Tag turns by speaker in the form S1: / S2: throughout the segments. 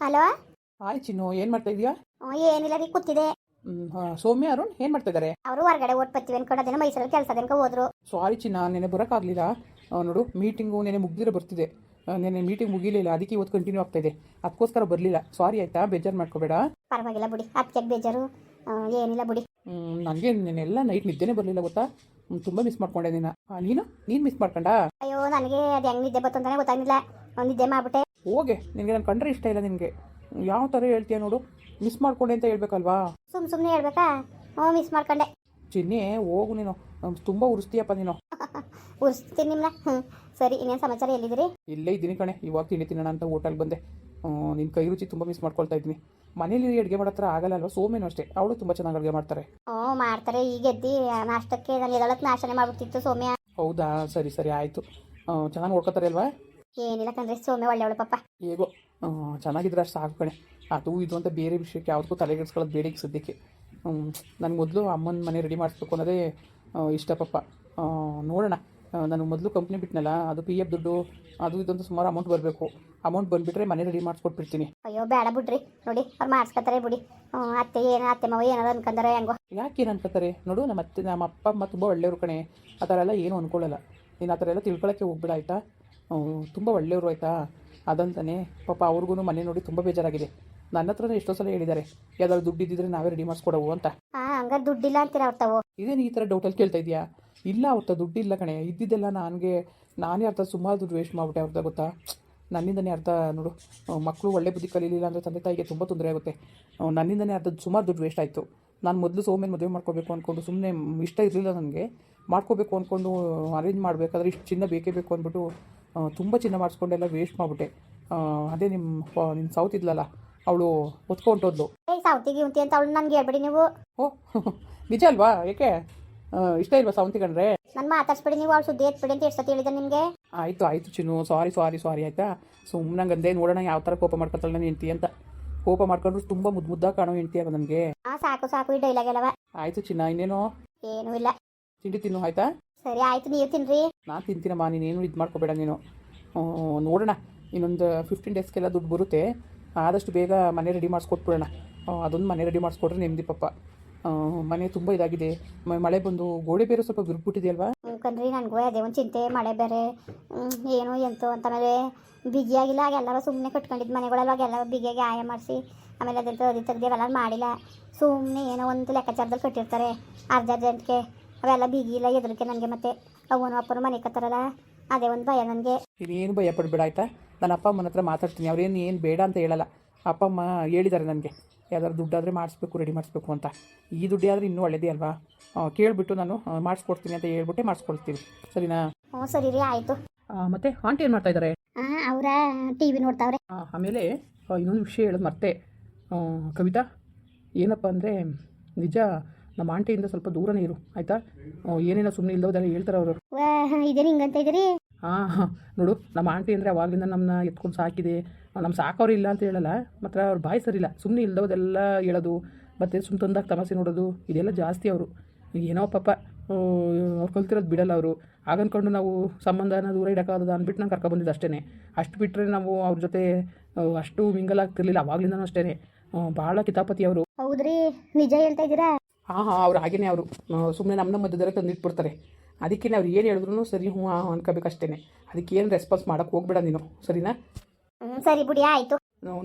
S1: Hello?
S2: Hi ಚಿನ್ನು ಏನು ಮಾಡ್ತಾ ಇದೀಯಾ?
S1: ಏನಿಲ್ಲ ರೀ ಕೂತಿದೆ.
S2: ಸೌಮ್ಯ ಅರುಣ್ ಏನು ಮಾಡ್ತಾ ಇದ್ದಾರೆ
S1: ಅವರು ಹೊರಗಡೆ ಓಟ್ ಬರ್ತೀವಿ ಅನ್ಕೊಂಡು ಮೈಸೂರಲ್ಲಿ ಕೆಲಸ ಅದೇನಕ ಹೋದ್ರು.
S2: ಸಾರಿ ಚಿನ್ನ ನೆನೆ ಬರೋಕ್ಕಾಗಲಿಲ್ಲ. ನೋಡು ಮೀಟಿಂಗು ನೆನೆ ಮುಗ್ದಿರೋ ಬರ್ತಿದೆ. ನೆನೆ ಮೀಟಿಂಗ್ ಮುಗಿಲಿಲ್ಲ ಅದಕ್ಕೆ ಇವತ್ತು ಕಂಟಿನ್ಯೂ ಆಗ್ತಾ ಇದೆ. ಅದಕ್ಕೋಸ್ಕರ ಬರಲಿಲ್ಲ. ಸಾರಿ ಆಯ್ತಾ ಬೇಜಾರು ಮಾಡ್ಕೋಬೇಡ.
S1: ಪರವಾಗಿಲ್ಲ ಬಿಡಿ ಅದಕ್ಕೆ ಬೇಜಾರು. ಏನಿಲ್ಲ ಬಿಡಿ.
S2: ನನಗೆ ನೆನೆಲ್ಲ ನೈಟ್ ನಿದ್ದೆನೇ ಬರಲಿಲ್ಲ ಗೊತ್ತಾ? ತುಂಬ ಮಿಸ್ ಮಾಡ್ಕೊಂಡೆ ನೀನು ನೀನು? ನೀನು ಮಿಸ್ ಮಾಡ್ಕೊಂಡಾ?
S1: ಅಯ್ಯೋ ನನಗೆ ಅದು ಹೆಂಗ್ ನಿದ್ದೆ ಅಂತ ಅಂತಾನೆ ಗೊತ್ತಾಗಿಲ್ಲ ನಿದ್ದೆ ಮಾಡ್ಬಿಟ್ಟೆ.
S2: ಹೋಗೆ ನಿನಗೆ ನನ್ನ ಕಂಡ್ರೆ ಇಷ್ಟ ಇಲ್ಲ ನಿನಗೆ. ಯಾವ ಥರ ಹೇಳ್ತೀಯ ನೋಡು. ಮಿಸ್ ಮಾಡ್ಕೊಂಡೆ ಅಂತ ಹೇಳ್ಬೇಕಲ್ವಾ?
S1: ಸುಮ್ ಸುಮ್ಮನೆ ಹೇಳ್ಬೇಕಾ? ಹ್ಞೂ ಮಿಸ್ ಮಾಡ್ಕೊಂಡೆ.
S2: ಚಿನ್ನಿ ಹೋಗು ನೀನು. ತುಂಬ ಉರಿಸ್ತೀಯಪ್ಪ ನೀನು.
S1: ಉರ್ಸ್ತೀನಿ ನಿಮ್ಮನ್ನ ಹ್ಞೂ ಸರಿ ಇನ್ನೇನು ಸಮಾಚಾರ ಎಲ್ಲಿದ್ದೀರಿ?
S2: ಇಲ್ಲೇ ಇದ್ದೀನಿ ಕಣೆ. ಇವಾಗ ತಿಂಡಿ ತಿನ್ನೋಣ ಅಂತ ಹೋಟೆಲ್ ಬಂದೆ. ನಿನ್ನ ಕೈ ರುಚಿ ತುಂಬ ಮಿಸ್ ಮಾಡ್ಕೊಳ್ತಾ ಇದ್ದೀನಿ. ಮನೇಲಿ ಅಡುಗೆ ಮಾಡೋ ಹತ್ರ ಆಗಲ್ಲ ಅಲ್ವಾ? ಸೋಮೇನು ಅಷ್ಟೇ. ಅವಳು ತುಂಬ ಚೆನ್ನಾಗಿ ಅಡುಗೆ ಮಾಡ್ತಾರೆ.
S1: ಹ್ಞೂ ಮಾಡ್ತಾರೆ. ಈಗ ಎದ್ದಿ ನಾಷ್ಟಕ್ಕೆ ನಾನು ನಾಷ್ಟನೆ ನಾಷ್ಟನೇ ಮಾಡ್ಬಿಡ್ತಿತ್ತು ಸೌಮ್ಯ.
S2: ಹೌದಾ? ಸರಿ ಸರಿ ಆಯಿತು. ಚೆನ್ನಾಗಿ ನೋಡ್ಕೊತಾರೆ ಅಲ್ವಾ?
S1: ಏನಿಲ್ಲ ಕಂದ್ರೆ ಸೌಮ್ಯ ಒಳ್ಳೆಯವಳು ಪಾಪ.
S2: ಹೇಗೋ. ಚೆನ್ನಾಗಿದ್ರೆ ಅಷ್ಟು ಸಾಕು ಕಣೆ. ಅದು ಇದು ಅಂತ ಬೇರೆ ವಿಷಯಕ್ಕೆ ಯಾವುದಕ್ಕೂ ತಲೆಗೆಡ್ಸ್ಕೊಳ್ಳೋದು ಬೇಡ ಈಗ ಸದ್ಯಕ್ಕೆ. ನನಗೆ ಮೊದಲು ಅಮ್ಮನ ಮನೆ ರೆಡಿ ಮಾಡಿಸ್ಬೇಕು ಅನ್ನೋದೇ ಇಷ್ಟ ಪಾಪ. ನೋಡೋಣ. ನಾನು ಮೊದಲು ಕಂಪ್ನಿ ಬಿಟ್ನಲ್ಲ ಅದು ಪಿ ಎಫ್ ದುಡ್ಡು ಅದು ಇದೊಂದು ಸುಮಾರು ಅಮೌಂಟ್ ಬರಬೇಕು. ಅಮೌಂಟ್ ಬಂದುಬಿಟ್ರೆ ಮನೆ ರೆಡಿ ಮಾಡಿಸ್ಕೊಟ್ಬಿಡ್ತೀನಿ.
S1: ಅಯ್ಯೋ ಬೇಡ ಬಿಡ್ರಿ. ನೋಡಿ ಅವ್ರು ಮಾಡಿಸ್ಕೊತಾರೆ ಬಿಡಿ. ಅತ್ತೆ ಏನು ಅತ್ತೆ ಮಾವ ಏನಾದ್ರು ಅನ್ಕೊಂತಾರೆ ಹೆಂಗೋ.
S2: ಯಾಕೆ ಏನು ಅನ್ಕೋತಾರೆ? ನೋಡು ನಮ್ಮ ಅತ್ತೆ ನಮ್ಮ ಅಪ್ಪ ಅಮ್ಮ ತುಂಬ ಒಳ್ಳೆಯವರು ಕಣೆ. ಆ ಥರ ಎಲ್ಲ ಏನು ಅನ್ಕೊಳ್ಳಲ್ಲ ನೀನು ಆ ಥರ ಎಲ್ಲ ತಿಳ್ಕೊಳಕ್ಕೆ ಹೋಗ್ಬೇಡ ಆಯಿತಾ? ತುಂಬ ಒಳ್ಳೆಯವರು ಆಯ್ತಾ? ಅದಂತಾನೆ ಪಾಪ ಅವ್ರಿಗೂ ಮನೆ ನೋಡಿ ತುಂಬ ಬೇಜಾರಾಗಿದೆ. ನನ್ನ ಹತ್ರನೇ ಎಷ್ಟೋ ಸಲ ಹೇಳಿದ್ದಾರೆ ಯಾವ್ದಾದ್ರು ದುಡ್ಡು ಇದ್ದಿದ್ರೆ ನಾವೇ ರೆಡಿ ಮಾಡಿಸ್ಕೊಡವು ಅಂತ.
S1: ಹಂಗಾರೆ ದುಡ್ಡಿಲ್ಲ ಅಂತೀರ ಅವ್ರು ತಾವು?
S2: ಇದೇನು ಈ ಥರ ಡೌಟಲ್ಲಿ ಕೇಳ್ತಾ ಇದೆಯಾ ಇಲ್ಲ ಅವ್ರ ದುಡ್ಡಿಲ್ಲ ಕಣೆ. ಇದ್ದಿದ್ದೆಲ್ಲ ನನಗೆ ನಾನೇ ಅರ್ಥ ಸುಮಾರು ದುಡ್ಡು ವೇಸ್ಟ್ ಮಾಡಿಬಿಟ್ಟೆ ಅವ್ರದ್ದು ಗೊತ್ತಾ? ನನ್ನಿಂದನೇ ಅರ್ಥ ನೋಡು. ಮಕ್ಕಳು ಒಳ್ಳೆ ಬುದ್ಧಿ ಕಲೀಲಿಲ್ಲ ಅಂದರೆ ತಂದೆ ತಾಯಿಗೆ ತುಂಬ ತೊಂದರೆ ಆಗುತ್ತೆ. ನನ್ನಿಂದನೇ ಅರ್ಧ ಸುಮಾರು ದುಡ್ಡು ವೇಸ್ಟ್ ಆಯಿತು. ನಾನು ಮೊದಲು ಸೋಮೇನು ಮದುವೆ ಮಾಡ್ಕೋಬೇಕು ಅಂದ್ಕೊಂಡು ಸುಮ್ಮನೆ ಇಷ್ಟ ಇರಲಿಲ್ಲ ನನಗೆ. ಮಾಡ್ಕೋಬೇಕು ಅಂದ್ಕೊಂಡು ಅರೇಂಜ್ ಮಾಡಬೇಕಾದ್ರೆ ಇಷ್ಟು ಚಿನ್ನ ಬೇಕೇ ಬೇಕು ಅಂದ್ಬಿಟ್ಟು ತುಂಬ ಚಿನ್ನ ಮಾಡಿಸ್ಕೊಂಡೆಲ್ಲ ವೇಸ್ಟ್ ಮಾಡಿಬಿಟ್ಟೆ. ಅದೇ ನಿಮ್ಮ ನಿಮ್ಮ ಸೌತ್ ಇದ್ಲಲ್ಲ ಅವಳು ಹೊತ್ಕೊಂಡೋದ್ಲು
S1: ಏಯ್ ಸೌತಿಗೆ ಅಂತ ಅವಳು ನನಗೆ ಹೇಳ್ಬೇಡಿ ನೀವು.
S2: ಓ ನಿಜ ಅಲ್ವಾ? ಏಕೆ? ಇಷ್ಟ ಇಲ್ವಾ ಸಾವಂತಿ ಕಣ್ರೆ
S1: ನನ್ ಮಾತಾಡ್ಸ್ಬಿಡಿ ನೀವು ಅವಳು ಸುದ್ದಿ ಎತ್ಬಿಡಿ ಅಂತ ಎಷ್ಟು ಹೇಳಿದೆ ನಿಮಗೆ?
S2: ಆಯ್ತು ಆಯ್ತು ಚಿನ್ನು ಸಾರಿ ಸಾರಿ ಸಾರಿ ಆಯ್ತಾ? ಸುಮ್ಮನೆ ಗಂದೆ ನೋಡೋಣ ಯಾವ ತರ ಕೋಪ ಮಾಡ್ಕೊತಾಳೆ ನನ್ನ ಹೆಂಡತಿ ಅಂತ. ಕೋಪ ಮಾಡ್ಕೊಂಡ್ರು ತುಂಬಾ ಮುದ್ದು ಮುದ್ದಾಗ ಕಾಣೋ ಹೆಂಡತಿ ಆಗ ನನಗೆ.
S1: ಆ ಸಾಕು ಸಾಕು ಈ ಡೈಲಾಗ್ ಎಲ್ಲವ.
S2: ಆಯಿತು ಚಿನ್ನ ಇನ್ನೇನು?
S1: ಏನೂ ಇಲ್ಲ.
S2: ತಿಂಡಿ ತಿನ್ನು ಆಯ್ತಾ?
S1: ಸರಿ ಆಯ್ತು ನೀವು ತಿನ್ರಿ.
S2: ನಾನು ತಿಂತೀನಮ್ಮ ನೀನೇನು ಇದು ಮಾಡ್ಕೋಬೇಡ ನೀನು. ನೋಡೋಣ ಇನ್ನೊಂದು ಫಿಫ್ಟೀನ್ ಡೇಸ್ಗೆಲ್ಲ ದುಡ್ಡು ಬರುತ್ತೆ. ಆದಷ್ಟು ಬೇಗ ಮನೆ ರೆಡಿ ಮಾಡಿಸ್ಕೊಟ್ಬಿಡೋಣ. ಅದೊಂದು ಮನೆ ರೆಡಿ ಮಾಡಿಸ್ಕೊಟ್ರೆ ನೆಮ್ಮದಿ ಪಪ್ಪ. ಮನೆ ತುಂಬ ಇದಾಗಿದೆ. ಮ- ಮಳೆ ಬಂದು ಗೋಡೆ ಬೇರೆ ಸ್ವಲ್ಪ ಬಿರುಗ್ಬಿಟ್ಟಿದೆಯಲ್ವಾ
S1: ಕಣ್ರಿ ನನಗೂ ಅದೇ ಒಂದು ಚಿಂತೆ ಮಳೆ ಬೇರೆ ಹ್ಮ್, ಏನು ಎಂತು ಅಂತ ಆಮೇಲೆ ಬಿಗಿಯಾಗಿಲ್ಲ ಎಲ್ಲರೂ ಸುಮ್ಮನೆ ಕಟ್ಕೊಂಡಿದ್ದು ಮನೆಗಳಲ್ಲ ಎಲ್ಲ ಬಿಗಿಯಾಗಿ ಆಯ ಮಾಡಿಸಿ ಆಮೇಲೆ ಅದಂತ ಅದಿ ತೆಗ್ದು ಅವೆಲ್ಲ ಮಾಡಿಲ್ಲ. ಸುಮ್ಮನೆ ಏನೋ ಒಂದು ಲೆಕ್ಕಾಚಾರದಲ್ಲಿ ಕಟ್ಟಿರ್ತಾರೆ ಅರ್ಧ ಅರ್ಜೆಂಟ್ಗೆ ಅವೆಲ್ಲ ಬಿಗಿಲ್ಲ ಎದ್ರಿಕೆ ನನಗೆ ಮತ್ತೆ. ಅವನು ಅಪ್ಪನು ಮನೆ ಕತ್ತಾರಲ್ಲ ಅದೇ ಒಂದು ಭಯ ನನಗೆ.
S2: ನೀನೇನು ಭಯ ಪಡಬೇಡ ಆಯಿತಾ? ನನ್ನ ಅಪ್ಪ ಅಮ್ಮನ ಹತ್ರ ಮಾತಾಡ್ತೀನಿ ಅವ್ರೇನು ಏನು ಬೇಡ ಅಂತ ಹೇಳಲ್ಲ. ಅಪ್ಪ ಅಮ್ಮ ಹೇಳಿದ್ದಾರೆ ನನಗೆ. ಯಾವ್ದಾದ್ರು ದುಡ್ಡಾದರೆ ಮಾಡಿಸ್ಬೇಕು ರೆಡಿ ಮಾಡಿಸ್ಬೇಕು ಅಂತ. ಈ ದುಡ್ಡು ಆದರೆ ಇನ್ನೂ ಒಳ್ಳೇದೇ ಅಲ್ವಾ? ಕೇಳಿಬಿಟ್ಟು ನಾನು ಮಾಡಿಸ್ಕೊಡ್ತೀನಿ ಅಂತ ಹೇಳ್ಬಿಟ್ಟೆ ಮಾಡಿಸ್ಕೊಡ್ತೀನಿ ಸರಿನಾ?
S1: ಹ್ಞೂ ಸರಿ ರೀ ಆಯಿತು.
S2: ಮತ್ತೆ ಆಂಟಿ ಏನು ಮಾಡ್ತಾ ಇದ್ದಾರೆ
S1: ಅವರ ಟಿ ವಿ ನೋಡ್ತಾವ್ರೆ
S2: ಆಮೇಲೆ ಇನ್ನೊಂದು ವಿಷಯ ಹೇಳೋದು ಮತ್ತೆ. ಕವಿತಾ ಏನಪ್ಪ ಅಂದರೆ ನಿಜ ನಮ್ಮ ಆಂಟಿಯಿಂದ ಸ್ವಲ್ಪ ದೂರನೇ ಇರು ಆಯಿತಾ? ಏನೇನೋ ಸುಮ್ಮನೆ ಇಲ್ಲದೋದೆಲ್ಲ ಹೇಳ್ತಾರೆ ಅವರು.
S1: ಹಾಂ ಇದೇನು ಹಿಂಗಂತ ಇದ್ದೀರಿ?
S2: ಹಾಂ ನೋಡು ನಮ್ಮ ಆಂಟಿ ಅಂದರೆ ಅವಾಗಲಿಂದ ನಮ್ಮನ್ನ ಎತ್ಕೊಂಡು ಸಾಕಿದೆ. ನಮ್ಮ ಸಾಕೋರು ಇಲ್ಲ ಅಂತ ಹೇಳಲ್ಲ ಮಾತ್ರ ಅವ್ರ ಬಾಯಿ ಸರಿಲ್ಲ ಸುಮ್ಮನೆ ಇಲ್ದೋದೆಲ್ಲ ಹೇಳೋದು ಮತ್ತು ಸುಮ್ಮ ತಂದಾಗ ತಮಾಷೆ ನೋಡೋದು ಇದೆಲ್ಲ ಜಾಸ್ತಿ ಅವರು. ಏನೋ ಪಾಪ ಅವ್ರು ಕಲ್ತಿರೋದು ಬಿಡಲ್ಲ ಅವರು. ಹಾಗನ್ಕೊಂಡು ನಾವು ಸಂಬಂಧನ ದೂರ ಇಡೋಕ್ಕಾಗದ ಅಂದ್ಬಿಟ್ಟು ನಾನು ಕರ್ಕೊಬಂದಿದ್ದು ಅಷ್ಟೇ ಅಷ್ಟು ಬಿಟ್ಟರೆ ನಾವು ಅವ್ರ ಜೊತೆ ಅಷ್ಟು ಮಿಂಗಲ್ ಆಗ್ತಿರ್ಲಿಲ್ಲ ಅವಾಗಲಿಂದನೂ ಅಷ್ಟೇ ಭಾಳ ಕಿತಾಪತಿ ಅವರು.
S1: ಹೌದ್ರಿ ನಿಜ ಹೇಳ್ತಾ ಇದ್ದೀರಾ?
S2: ಹಾಂ ಹಾಂ ಅವ್ರು ಹಾಗೇನೆ ಅವರು. ಸುಮ್ಮನೆ ನಮ್ಮ ನಮ್ಮ ಮಧ್ಯದಲ್ಲೇ ತಂದಿಟ್ಬಿಡ್ತಾರೆ. ಅದಕ್ಕೆ ಅವ್ರು ಏನು ಹೇಳಿದ್ರು ಸರಿ ಹ್ಞೂ ಹಾಂ ಅನ್ಕೋಬೇಕಷ್ಟೇ ಅದಕ್ಕೆ ಏನು ರೆಸ್ಪಾನ್ಸ್ ಮಾಡೋಕ್ಕೆ ಹೋಗ್ಬೇಡ ನೀನು ಸರಿನಾ?
S1: ಸರಿ ಬಿಡಿ, ಆಯ್ತು.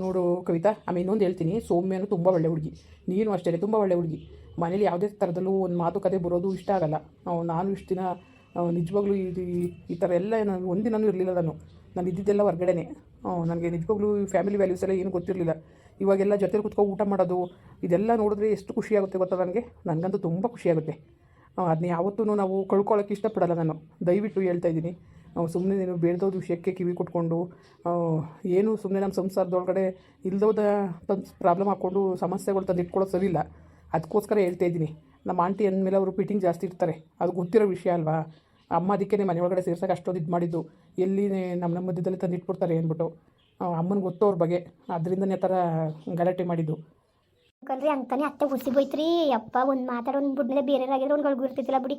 S2: ನೋಡು ಕವಿತಾ ಆಮೇಲೆ ಇನ್ನೊಂದು ಹೇಳ್ತೀನಿ. ಸೌಮ್ಯನು ತುಂಬ ಒಳ್ಳೆ ಹುಡುಗಿ. ನೀನು ಅಷ್ಟೇ, ತುಂಬ ಒಳ್ಳೆ ಹುಡುಗಿ. ಮನೇಲಿ ಯಾವುದೇ ಥರದಲ್ಲೂ ಒಂದು ಮಾತುಕತೆ ಬರೋದು ಇಷ್ಟ ಆಗಲ್ಲ. ನಾನು ಇಷ್ಟು ದಿನ ನಿಜವಾಗ್ಲೂ ಇದು ಈ ಥರ ಎಲ್ಲ ನಾನು ಒಂದಿನೂ ಇರಲಿಲ್ಲ ನಾನು. ನಾನು ಇದ್ದಿದ್ದೆಲ್ಲ ಹೊರಗಡೆನೆ. ನನಗೆ ನಿಜವಾಗ್ಲೂ ಫ್ಯಾಮಿಲಿ ವ್ಯಾಲ್ಯೂಸ್ ಎಲ್ಲ ಏನು ಗೊತ್ತಿರಲಿಲ್ಲ. ಇವಾಗೆಲ್ಲ ಜೊತೆಲಿ ಕುತ್ಕೊಂಡು ಊಟ ಮಾಡೋದು, ಇದೆಲ್ಲ ನೋಡಿದ್ರೆ ಎಷ್ಟು ಖುಷಿಯಾಗುತ್ತೆ ಗೊತ್ತಾ ನನಗೆ? ನನಗಂತೂ ತುಂಬ ಖುಷಿಯಾಗುತ್ತೆ ಅದನ್ನ ಯಾವತ್ತೂ ನಾವು ಕಳ್ಕೊಳ್ಳೋಕೆ ಇಷ್ಟಪಡಲ್ಲ ನಾನು. ದಯವಿಟ್ಟು ಹೇಳ್ತಾ ಇದ್ದೀನಿ. ಸುಮ್ಮನೆ ನೀನು ಬೇಡ್ದೋದ ವಿಷಯಕ್ಕೆ ಕಿವಿ ಕೊಟ್ಕೊಂಡು ಏನು ಸುಮ್ಮನೆ ನಮ್ಮ ಸಂಸಾರದೊಳಗಡೆ ಇಲ್ದೋದ ತಂದು ಪ್ರಾಬ್ಲಮ್ ಹಾಕ್ಕೊಂಡು ಸಮಸ್ಯೆಗಳು ತಂದು ಇಟ್ಕೊಳ್ಳೋದು ಸರಿ ಅದಕ್ಕೋಸ್ಕರ ಹೇಳ್ತಾ ಇದ್ದೀನಿ. ನಮ್ಮ ಆಂಟಿ ಅಂದಮೇಲೆ ಅವರು ಫಿಟ್ಟಿಂಗ್ ಜಾಸ್ತಿ ಇರ್ತಾರೆ. ಅದು ಗೊತ್ತಿರೋ ವಿಷಯ ಅಲ್ವಾ? ಅಮ್ಮ ಅದಕ್ಕೆ ಮನೆ ಒಳಗಡೆ ಸೇರ್ಸೋಕೆ ಅಷ್ಟೊಂದು ಇದು ಮಾಡಿದ್ದು. ಎಲ್ಲಿ ನಮ್ಮ ನಮ್ಮ ಮಧ್ಯದಲ್ಲಿ ತಂದು ಇಟ್ಬಿಡ್ತಾರೆ ಅಂದ್ಬಿಟ್ಟು. ಅಮ್ಮನಿಗೆ ಗೊತ್ತೋ ಅವ್ರ ಬಗ್ಗೆ. ಅದರಿಂದನೇ ಆ ಥರ ಗಲಾಟೆ ಮಾಡಿದ್ದು.
S1: ಕಲ್ರಿ ಅಂತಾನೆ ಅತ್ತೆ ಹುಸಿ ಬೈತ್ರಿ ಅಪ್ಪ ಒಂದು ಮಾತಾಡೋ ಒಂದು ಬಿಡ್ಮೇಲೆ ಬೇರೆಯವರಾಗಿದ್ರೆ ಒಂದು ಗಳಿಗೂ ಇರ್ತಿದ್ದಿಲ್ಲ ಬಿಡಿ.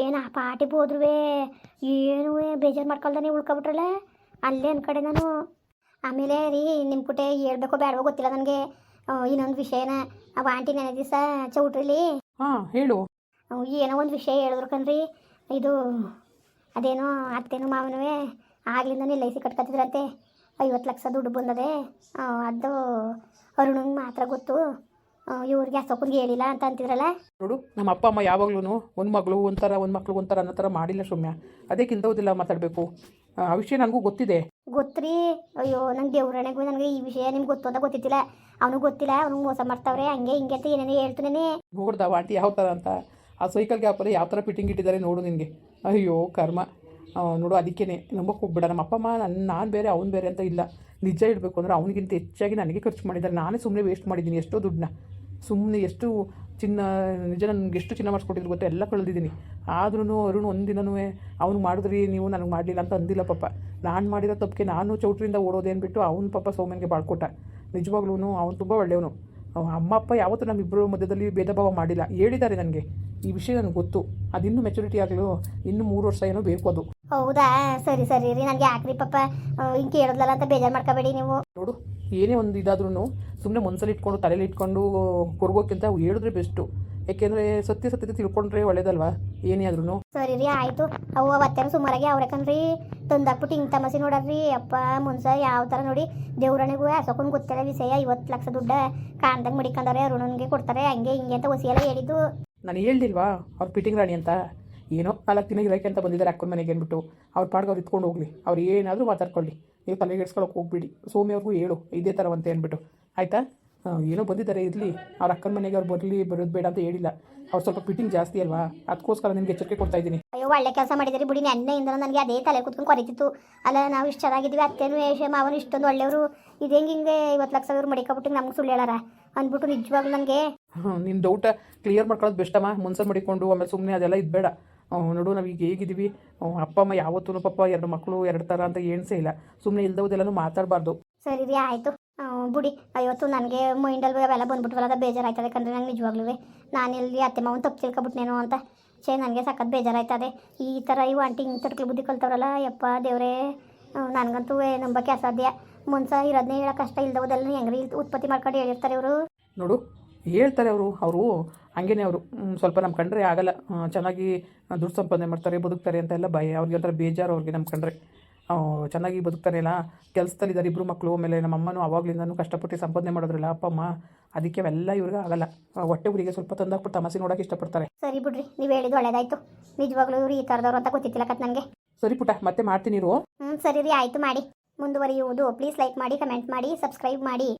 S1: ಏನು ಆ ಪಾಟಿ ಹೋದ್ರೂ ಏನು ಬೇಜಾರು ಮಾಡ್ಕೊಳ್ದಾನೆ ಉಳ್ಕೊಬಿಟ್ರಲ್ಲ. ಅಲ್ಲೇ ಅನ್ಕಡೆ ನಾನು. ಆಮೇಲೆ ರೀ ನಿಮ್ಮ ಕುಟೆ ಹೇಳ್ಬೇಕೋ ಬೇಡವೋ ಗೊತ್ತಿಲ್ಲ ನನಗೆ. ಇನ್ನೊಂದು ವಿಷಯನ. ಅವ ಆಂಟಿ ನೆನೆ ದಿವಸ ಚೌಟ್ರಿಲಿ.
S2: ಹಾಂ ಹೇಳು.
S1: ಏನೋ ಒಂದು ವಿಷಯ ಹೇಳಿದ್ರು ಕಣ್ರಿ. ಇದು ಅದೇನೋ ಅತ್ತೇನೋ ಮಾವನವೇ ಆಗ್ಲಿಂದನೇ ಎಲ್ ಐ ಸಿ ಕಟ್ಕೊತಿದ್ರಂತೆ ಐವತ್ತು ಲಕ್ಷ ದುಡ್ಡು ಬಂದದೆ. ಅದು ಅರುಣಂಗೆ ಮಾತ್ರ ಗೊತ್ತು. ಇವ್ರಿಗೆ ಅಸೋಕನ್ಗೆ ಹೇಳಿಲ್ಲ ಅಂತ ಅಂತಿದ್ರಲ್ಲ?
S2: ನೋಡು ನಮ್ಮ ಅಪ್ಪ ಅಮ್ಮ ಯಾವಾಗ್ಲೂ ಒಂದು ಮಗಳು ಒಂಥರ ಒಂದು ಮಕ್ಳು ಒಂಥರ ಅನ್ನೋ ಥರ ಮಾಡಿಲ್ಲ ಸೌಮ್ಯ. ಅದೇ ಕಿಲ್ದೋದಿಲ್ಲ ಮಾತಾಡಬೇಕು. ಆ ವಿಷಯ ನನಗೂ ಗೊತ್ತಿದೆ.
S1: ಗೊತ್ತ್ರಿ? ಅಯ್ಯೋ ನಂಗೆ ದೇವ್ರಣೆಗೂ ನನಗೆ ಈ ವಿಷಯ ನಿಮ್ಗೆ ಗೊತ್ತು ಅಂತ ಗೊತ್ತಿತ್ತಿಲ್ಲ ಅವನಿಗೆ ಗೊತ್ತಿಲ್ಲ ಅವನು ಮೋಸ ಮಾಡ್ತಾವ್ರೆ ಹಂಗೆ ಹಿಂಗೆ ಅಂತ ಏನೇನು ಹೇಳ್ತಾನೆ
S2: ನೋಡ್ದ ಆಂಟಿ ಯಾವ ಥರ ಅಂತ? ಆ ಸೈಕಲ್ ಗ್ಯಾಪಲ್ಲಿ ಯಾವ ಥರ ಫಿಟ್ಟಿಂಗ್ ಇಟ್ಟಿದ್ದಾರೆ ನೋಡು ನಿನಗೆ. ಅಯ್ಯೋ ಕರ್ಮ. ನೋಡು ಅದಕ್ಕೇ ನಂಬಕ್ಕೆ ಹೋಗ್ಬೇಡ. ನಮ್ಮ ಅಪ್ಪ ಅಮ್ಮ ನನ್ನ ನಾನು ಬೇರೆ ಅವ್ನು ಬೇರೆ ಅಂತ ಇಲ್ಲ. ನಿಜ ಇಡಬೇಕು ಅಂದ್ರೆ ಅವನಿಗಿಂತ ಹೆಚ್ಚಾಗಿ ನನಗೆ ಖರ್ಚು ಮಾಡಿದ್ದಾರೆ. ನಾನೇ ಸುಮ್ಮನೆ ವೇಸ್ಟ್ ಮಾಡಿದ್ದೀನಿ ಎಷ್ಟೋ ದುಡ್ಡನ್ನ. ಸುಮ್ಮನೆ ಎಷ್ಟು ಚಿನ್ನ ನಿಜ ನನಗೆ ಎಷ್ಟು ಚಿನ್ನ ಮಾಡಿಸ್ಕೊಟ್ಟಿದ್ರು ಗೊತ್ತಾ? ಎಲ್ಲ ಕಳೆದಿದ್ದೀನಿ. ಆದ್ರೂ ಅರುಣ್ ಒಂದಿನೂ ಅವ್ನು ಮಾಡಿದ್ರಿ ನೀವು ನನಗೆ ಮಾಡಲಿಲ್ಲ ಅಂತ ಅಂದಿಲ್ಲ ಪಾಪ. ನಾನು ಮಾಡಿರೋ ತಪ್ಪಿಗೆ ನಾನು ಚೌಟ್ರಿಂದ ಓಡೋದೆ ಅಂದ್ಬಿಟ್ಟು ಅವ್ನ ಪಾಪ ಸೌಮ್ಯನಿಗೆ ಬಾಳ್ಕೊಟ್ಟ. ನಿಜವಾಗ್ಲೂ ಅವ್ನು ತುಂಬ ಒಳ್ಳೆಯವನು. ಅಮ್ಮ ಅಪ್ಪ ಯಾವತ್ತೂ ನಮ್ಮಿಬ್ಬರ ಮಧ್ಯದಲ್ಲಿ ಭೇದ ಭಾವ ಮಾಡಿಲ್ಲ. ಹೇಳಿದ್ದಾರೆ ನನಗೆ. ಈ ವಿಷಯ ನನಗೆ ಗೊತ್ತು. ಅದಿನ್ನೂ ಮೆಚುರಿಟಿ ಆಗಲು ಇನ್ನೂ ಮೂರು ವರ್ಷ ಏನೋ ಬೇಕು ಅದು.
S1: ಹೌದಾ? ಸರಿ ಸರಿ ರೀ. ನನಗೆ ಯಾಕ್ರಿ ಪಾಪ. ಹಿಂಗೆ ಕೇಳೋದಲ್ಲ ಅಂತ ಬೇಜಾರು ಮಾಡ್ಕೋಬೇಡಿ ನೀವು.
S2: ನೋಡು ಏನೇ ಒಂದು ಇದಾದ್ರೂ ಸುಮ್ಮನೆ ಮನಸ್ಸಲ್ಲಿ ಇಟ್ಕೊಂಡು ತಲೆಯಲ್ಲಿ ಇಟ್ಕೊಂಡು ಕೊರ್ಗೋಕ್ಕಿಂತ ಹೇಳಿದ್ರೆ ಬೆಸ್ಟು. ಯಾಕೆಂದರೆ ಸತ್ಯ ಸತ್ಯತೆ ತಿಳ್ಕೊಂಡ್ರೆ ಒಳ್ಳೇದಲ್ವಾ? ಏನೇ ಆದ್ರೂ
S1: ಸರಿ ರೀ ಆಯಿತು. ಅವು ಅವತ್ತೇನು ಸುಮಾರಾಗಿ ಅವ್ರ ಯಾಕಂದ್ರಿ ತಂದಾಕ್ಬಿಟ್ಟು ಹಿಂಗೆ ತಮಸಿ ನೋಡ್ರಿ ಅಪ್ಪ ಮುನ್ಸ ಯಾವ ಥರ ನೋಡಿ. ದೇವ್ರಣಿಗೂ ಅಸಕೊಂದು ಗೊತ್ತಿಲ್ಲ ವಿಷಯ. ಐವತ್ತು ಲಕ್ಷ ದುಡ್ಡ ಕಾಣ್ದಂಗೆ ಮಡಿಕೊಂಡವ್ರೆ ಅರುಣನ್ಗೆ ಕೊಡ್ತಾರೆ. ಹಂಗೆ ಹಿಂಗೆ ಅಂತ ಹೊಸಿ ಎಲ್ಲ ಹೇಳಿದ್ದು.
S2: ನಾನು ಹೇಳ್ದಿಲ್ವಾ? ಅವ್ರು ಪಿಟಿಂಗ್ ರಾಣಿ ಅಂತ. ಏನೋ ನಾಲ್ಕು ದಿನ ಇರೋಕೆ ಅಂತ ಬಂದಿದ್ದಾರೆ ಅಕ್ಕನ ಮನೆಗೆ ಅಂದ್ಬಿಟ್ಟು. ಅವ್ರ ಪಾಡ್ಗೆ ಅವ್ರು ಇಟ್ಕೊಂಡು ಹೋಗ್ಲಿ. ಅವ್ರು ಏನಾದರೂ ಮಾತಾಡ್ಕೊಳ್ಳಿ. ನೀವು ತಲೆಗೆಡ್ಸ್ಕೊಳಕ್ಕೆ ಹೋಗ್ಬಿಡಿ. ಸೋಮಿ ಅವ್ರಿಗೂ ಹೇಳು ಇದೇ ಅಂತ ಅಂದ್ಬಿಟ್ಟು. ಆಯಿತಾ? ಏನೋ ಬಂದಿದ್ದಾರೆ ಇರಲಿ. ಅವ್ರ ಅಕ್ಕನ ಮನೆಗೆ ಅವ್ರು ಬರಲಿ ಬರೋದು ಬೇಡ ಅಂತ ಹೇಳಿಲ್ಲ. ಅವ್ರು ಸ್ವಲ್ಪ ಫಿಟ್ಟಿಂಗ್ ಜಾಸ್ತಿ ಅಲ್ವಾ? ಅದಕ್ಕೋಸ್ಕರ ನಿಮಗೆ ಎಚ್ಚರಿಕೆ ಕೊಡ್ತಾ ಇದ್ದೀನಿ.
S1: ಅಯ್ಯೋ ಒಳ್ಳೆ ಕೆಲಸ ಮಾಡಿದ್ದಾರೆ ಬಿಡಿ. ನೆನ್ನೆಯಿಂದ ನನಗೆ ಅದೇ ತಲೆ ಕುತ್ಕೊಂಡು ಕೊರಿತಿತ್ತು. ಅಲ್ಲ ನಾವು ಇಷ್ಟು ಚೆನ್ನಾಗಿದ್ವಿ ಅತ್ತೇನು ಏಷೆ ಮಾವನು ಇಷ್ಟೊಂದು ಒಳ್ಳೆಯವರು. ಇದು ಹೆಂಗೆ ಹಿಂಗೆ ಇವತ್ತು ಲಕ್ಷ ಇವ್ರು ಮಡಿಕೊಬಿಟ್ಟು ನಮ್ಗೆ ಸುಳ್ಳು ಹೇಳಾರ? ಅಂದ್ಬಿಟ್ಟು ನಿಜವಾಗ್ಲೂ ನನಗೆ.
S2: ನಿನ್ನ ಡೌಟ ಕ್ಲಿಯರ್ ಮಾಡ್ಕೊಳ್ಳೋದು ಬೆಸ್ಟಮ್ಮ ಮುನ್ಸರ್ ಮಡಿಕೊಂಡು ಆಮೇಲೆ ಸುಮ್ಮನೆ ಅದೆಲ್ಲ ಇದ್ಬೇಡ ಹ್ಮ್, ನೋಡು ನಾವೀಗ ಹೇಗಿದ್ದೀವಿ ಹ್ಮ್, ಅಪ್ಪ ಅಮ್ಮ ಯಾವತ್ತೂ ಪಾಪ ಎರಡು ಮಕ್ಕಳು ಎರಡು ಥರ ಅಂತ ಎಣಿಸೇ ಇಲ್ಲ. ಸುಮ್ಮನೆ ಇಲ್ದವುದೆಲ್ಲನೂ ಮಾತಾಡಬಾರ್ದು.
S1: ಸರಿ ರೀ ಆಯಿತು. ಬುಡಿ ಇವತ್ತು ನನಗೆ ಮೈಂಡಲ್ಲಿ ಅವೆಲ್ಲ ಬಂದ್ಬಿಟ್ವಲ್ಲ ಅದು ಬೇಜಾರಾಯ್ತದೆ ಕಂಡ್ರೆ ನಂಗೆ ನಿಜವಾಗ್ಲೂ ನಾನು ಎಲ್ಲಿ ಅತ್ತೆ ಮಾವನ್ ತಪ್ಪು ತಿಳ್ಕೊಬಿಟ್ನೇನೋ ಅಂತ. ಛೇ ನನಗೆ ಸಖತ್ ಬೇಜಾರಾಯ್ತದೆ. ಈ ಥರ ಇವು ಆಂಟಿ ಹಿಂಗೆ ತಡ್ಕಲು ಬುದ್ಧಿ ಕಲ್ತವ್ರಲ್ಲ ಯಪ್ಪ ದೇವರೇ. ನನಗಂತೂ ನಂಬಕ್ಕೆ ಅಸಾಧ್ಯ. ಮುನ್ಸ ಇರೋದನ್ನೇ ಹೇಳೋ ಕಷ್ಟ ಇಲ್ದವದೆಲ್ಲ ಹೆಂಗ್ರಿ ಉತ್ಪತ್ತಿ ಮಾಡ್ಕೊಂಡು ಹೇಳಿರ್ತಾರೆ ಇವರು.
S2: ನೋಡು ಹೇಳ್ತಾರೆ ಅವರು ಅವರು ಹಂಗೇನೆ ಅವರು ಸ್ವಲ್ಪ ನಮ್ಮ ಕಂಡ್ರೆ ಆಗಲ್ಲ. ಚೆನ್ನಾಗಿ ದುಡ್ಡು ಸಂಪಾದನೆ ಮಾಡ್ತಾರೆ ಬದುಕ್ತಾರೆ ಅಂತೆಲ್ಲ ಭಯ. ಅವ್ರಿಗೆ ಒಂಥರ ಬೇಜಾರು ಅವ್ರಿಗೆ ನಮ್ಮ ಕಂಡ್ರೆ. ಚೆನ್ನಾಗಿ ಬದುಕ್ತಾರೆ ಅಲ್ಲ. ಕೆಲಸದಲ್ಲಿದ್ದಾರೆ ಇಬ್ಬರು ಮಕ್ಕಳು ಆಮೇಲೆ ನಮ್ಮ ಅಮ್ಮನೂ ಅವಾಗಲಿಂದನೂ ಕಷ್ಟಪಟ್ಟು ಸಂಪಾದನೆ ಮಾಡೋದ್ರಲ್ಲ ಅಪ್ಪ ಅಮ್ಮ ಅದಕ್ಕೆ ಅವೆಲ್ಲ ಇವ್ರಿಗೆ ಆಗಲ್ಲ. ಹೊಟ್ಟೆ ಊರಿಗೆ ಸ್ವಲ್ಪ ತಂದಾಕ್ಬಿಟ್ಟು ತಮಾಸೆ ನೋಡೋಕೆ ಇಷ್ಟಪಡ್ತಾರೆ.
S1: ಸರಿ ಬಿಡ್ರಿ ನೀವು ಹೇಳಿದ್ದು ಒಳ್ಳೇದಾಯ್ತು. ನಿಜವಾಗ್ಲೂ ಇವ್ರು ಈ ಥರದವ್ರು ಅಂತ ಗೊತ್ತಿತ್ತಿಲ್ಲ ಕತ್ ನನಗೆ.
S2: ಸರಿ ಪುಟ ಮತ್ತೆ ಮಾಡ್ತೀನಿ ಇರು.
S1: ಹ್ಞೂ ಸರಿ ರೀ ಆಯಿತು ಮಾಡಿ. ಮುಂದುವರಿಯುವುದು ಪ್ಲೀಸ್ ಲೈಕ್ ಮಾಡಿ ಕಮೆಂಟ್ ಮಾಡಿ ಸಬ್ಸ್ಕ್ರೈಬ್ ಮಾಡಿ.